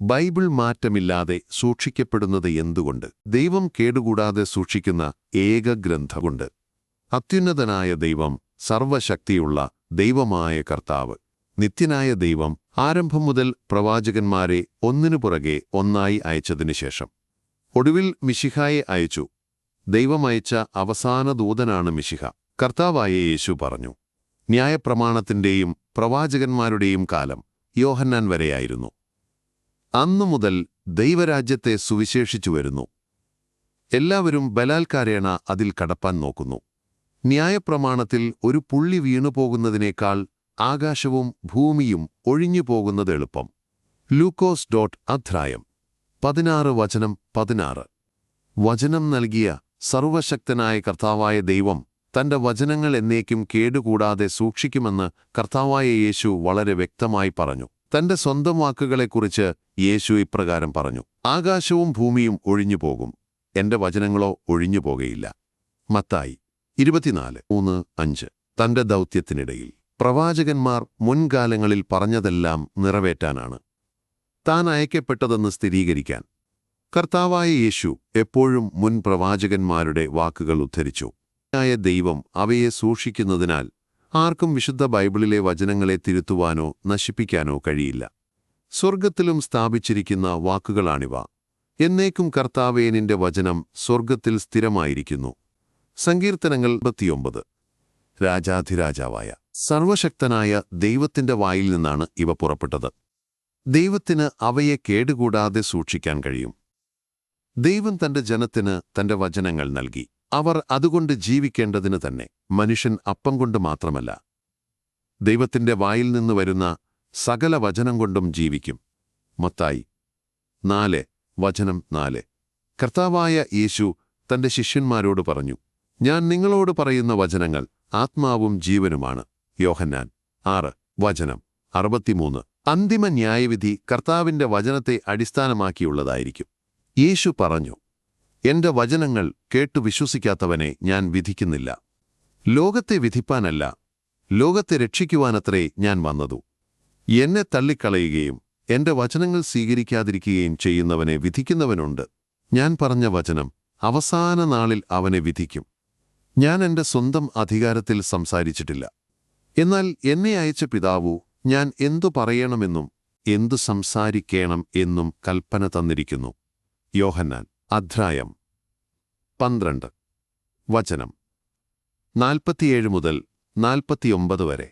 Bible മാറ്റമില്ലാതെ സൂക്ഷിക്കപ്പെടുന്നത് എന്തുകൊണ്ട്? ദൈവം കേടുകൂടാതെ സൂക്ഷിക്കുന്ന ഏക ഗ്രന്ഥമുണ്ട് അത്യുന്നതനായ ദൈവം സർവശക്തിയുള്ള ദൈവമായ കർത്താവ്. നിത്യനായ ദൈവം ആരംഭം മുതൽ പ്രവാചകന്മാരെ ഒന്നിനു പുറകെ ഒന്നായി അയച്ചതിനു ശേഷം. ഒടുവിൽ മിശിഹായെ അയച്ചു. ദൈവമയച്ച അവസാന ദൂതനാണ് മിശിഹ. കർത്താവായ യേശു പറഞ്ഞു ന്യായപ്രമാണത്തിന്റെയും പ്രവാചകന്മാരുടെയും കാലം യോഹന്നാൻ വരെയായിരുന്നു. അന്നു മുതൽ ദൈവരാജ്യത്തെ സുവിശേഷിച്ചു വരുന്നു. എല്ലാവരും ബലാൽക്കാരേണ അതിൽ കടപ്പാൻ നോക്കുന്നു. ന്യായപ്രമാണത്തിൽ ഒരു പുള്ളി വീണുപോകുന്നതിനേക്കാൾ ആകാശവും ഭൂമിയും ഒഴിഞ്ഞു പോകുന്നത് എളുപ്പം. ലൂക്കോസ് ഡോട്ട് അധ്രായം പതിനാറ് വചനം പതിനാറ്. വചനം നൽകിയ സർവശക്തനായ കർത്താവായ ദൈവം തന്റെ വചനങ്ങൾ എന്നേക്കും കേടുകൂടാതെ സൂക്ഷിക്കുമെന്ന് കർത്താവായ യേശു വളരെ വ്യക്തമായി പറഞ്ഞു. തന്റെ സ്വന്തം വാക്കുകളെക്കുറിച്ച് യേശു ഇപ്രകാരം പറഞ്ഞു ആകാശവും ഭൂമിയും ഒഴിഞ്ഞു പോകും എന്റെ വചനങ്ങളോ ഒഴിഞ്ഞു പോകയില്ല മത്തായി ഇരുപത്തിനാല് മൂന്ന് അഞ്ച്. തന്റെ ദൗത്യത്തിനിടയിൽ പ്രവാചകന്മാർ മുൻകാലങ്ങളിൽ പറഞ്ഞതെല്ലാം നിറവേറ്റാനാണ്. താൻ അയക്കപ്പെട്ടതെന്ന് സ്ഥിരീകരിക്കാൻ. കർത്താവായ യേശു എപ്പോഴും മുൻ പ്രവാചകന്മാരുടെ വാക്കുകൾ ഉദ്ധരിച്ചു. ായ ദൈവം അവയെ സൂക്ഷിക്കുന്നതിനാൽ ആർക്കും വിശുദ്ധ ബൈബിളിലെ വചനങ്ങളെ തിരുത്തുവാനോ നശിപ്പിക്കാനോ കഴിയില്ല. സ്വർഗത്തിലും സ്ഥാപിച്ചിരിക്കുന്ന വാക്കുകളാണിവ. എന്നേക്കും കർത്താവേ നിന്റെ വചനം സ്വർഗത്തിൽ സ്ഥിരമായിരിക്കുന്നു. സങ്കീർത്തനങ്ങൾ പത്തിയൊമ്പത് രാജാധിരാജാവായ സർവശക്തനായ ദൈവത്തിന്റെ വായിൽ നിന്നാണ് ഇവ പുറപ്പെട്ടത്. ദൈവത്തിന് അവയെ കേടുകൂടാതെ സൂക്ഷിക്കാൻ കഴിയും. ദൈവം തന്റെ ജനത്തിന് തന്റെ വചനങ്ങൾ നൽകി. അവർ അതുകൊണ്ട് ജീവിക്കേണ്ടതിന് തന്നെ. മനുഷ്യൻ അപ്പം കൊണ്ട് മാത്രമല്ല. ദൈവത്തിന്റെ വായിൽ നിന്ന് വരുന്ന സകല വചനം കൊണ്ടും ജീവിക്കും. മത്തായി നാല് വചനം നാല്. കർത്താവായ യേശു തന്റെ ശിഷ്യന്മാരോട് പറഞ്ഞു ഞാൻ നിങ്ങളോട് പറയുന്ന വചനങ്ങൾ ആത്മാവും ജീവനുമാണ്. യോഹന്നാൻ ആറ് വചനം അറുപത്തിമൂന്ന്. അന്തിമ ന്യായവിധി കർത്താവിന്റെ വചനത്തെ അടിസ്ഥാനമാക്കിയുള്ളതായിരിക്കും. യേശു പറഞ്ഞു എന്റെ വചനങ്ങൾ കേട്ടു വിശ്വസിക്കാത്തവനെ ഞാൻ വിധിക്കുന്നില്ല. ലോകത്തെ വിധിപ്പാനല്ല ലോകത്തെ രക്ഷിക്കുവാനത്രേ ഞാൻ വന്നതു. എന്നെ തള്ളിക്കളയുകയും എന്റെ വചനങ്ങൾ സ്വീകരിക്കാതിരിക്കുകയും ചെയ്യുന്നവനെ വിധിക്കുന്നവനുണ്ട്. ഞാൻ പറഞ്ഞ വചനം അവസാന നാളിൽ അവനെ വിധിക്കും. ഞാൻ എന്റെ സ്വന്തം അധികാരത്തിൽ സംസാരിച്ചിട്ടില്ല. എന്നാൽ എന്നെ അയച്ച പിതാവു ഞാൻ എന്തു പറയണമെന്നും എന്തു സംസാരിക്കണം എന്നും കൽപ്പന തന്നിരിക്കുന്നു. യോഹന്നാൻ അധ്യായം പന്ത്രണ്ട്. വചനം നാൽപ്പത്തിയേഴ് മുതൽ നാൽപ്പത്തിയൊമ്പത് വരെ.